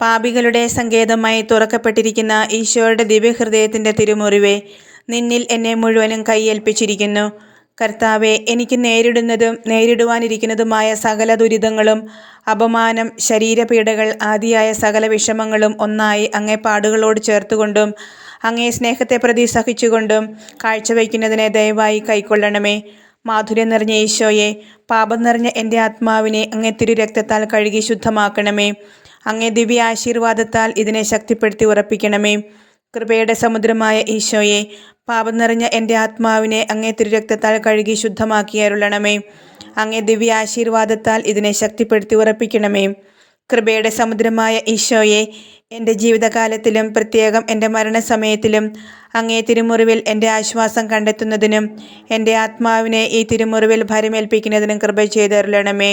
പാപികളുടെ സങ്കേതമായി തുറക്കപ്പെട്ടിരിക്കുന്ന ഈശോയുടെ ദിവ്യഹൃദയത്തിന്റെ തിരുമുറിവേ നിന്നിൽ എന്നെ മുഴുവനും കൈയേൽപ്പിച്ചിരിക്കുന്നു. കർത്താവെ എനിക്ക് നേരിടുന്നതും നേരിടുവാനിരിക്കുന്നതുമായ സകല ദുരിതങ്ങളും അപമാനം ശരീരപീഡകൾ ആദിയായ സകല വിഷമങ്ങളും ഒന്നായി അങ്ങേ പാടുകളോട് ചേർത്തുകൊണ്ടും അങ്ങേ സ്നേഹത്തെ പ്രതി സഹിച്ചുകൊണ്ടും കാഴ്ചവയ്ക്കുന്നതിനെ ദയവായി കൈക്കൊള്ളണമേ. മാധുര്യം നിറഞ്ഞ ഈശോയെ പാപം നിറഞ്ഞ എന്റെ ആത്മാവിനെ അങ്ങേ തിരു രക്തത്താൽ കഴുകി ശുദ്ധമാക്കണമേ. അങ്ങേ ദിവ്യ ആശീർവാദത്താൽ ഇതിനെ ശക്തിപ്പെടുത്തി ഉറപ്പിക്കണമേ. കൃപയുടെ സമുദ്രമായ ഈശോയെ പാപം നിറഞ്ഞ എന്റെ ആത്മാവിനെ അങ്ങേ തിരുരക്തത്താൽ കഴുകി ശുദ്ധമാക്കിയരുളണമേ അങ്ങേ ദിവ്യ ആശീർവാദത്താൽ ഇതിനെ ശക്തിപ്പെടുത്തി ഉറപ്പിക്കണമേ. കൃപയുടെ സമുദ്രമായ ഈശോയെ എന്റെ ജീവിതകാലത്തിലും പ്രത്യേകം എന്റെ മരണസമയത്തിലും അങ്ങേ തിരുമുറിവിൽ എന്റെ ആശ്വാസം കണ്ടെത്തുന്നതിനും എന്റെ ആത്മാവിനെ ഈ തിരുമുറിവിൽ ഭരമേൽപ്പിക്കുന്നതിനും കൃപ ചെയ്തരുളണമേ.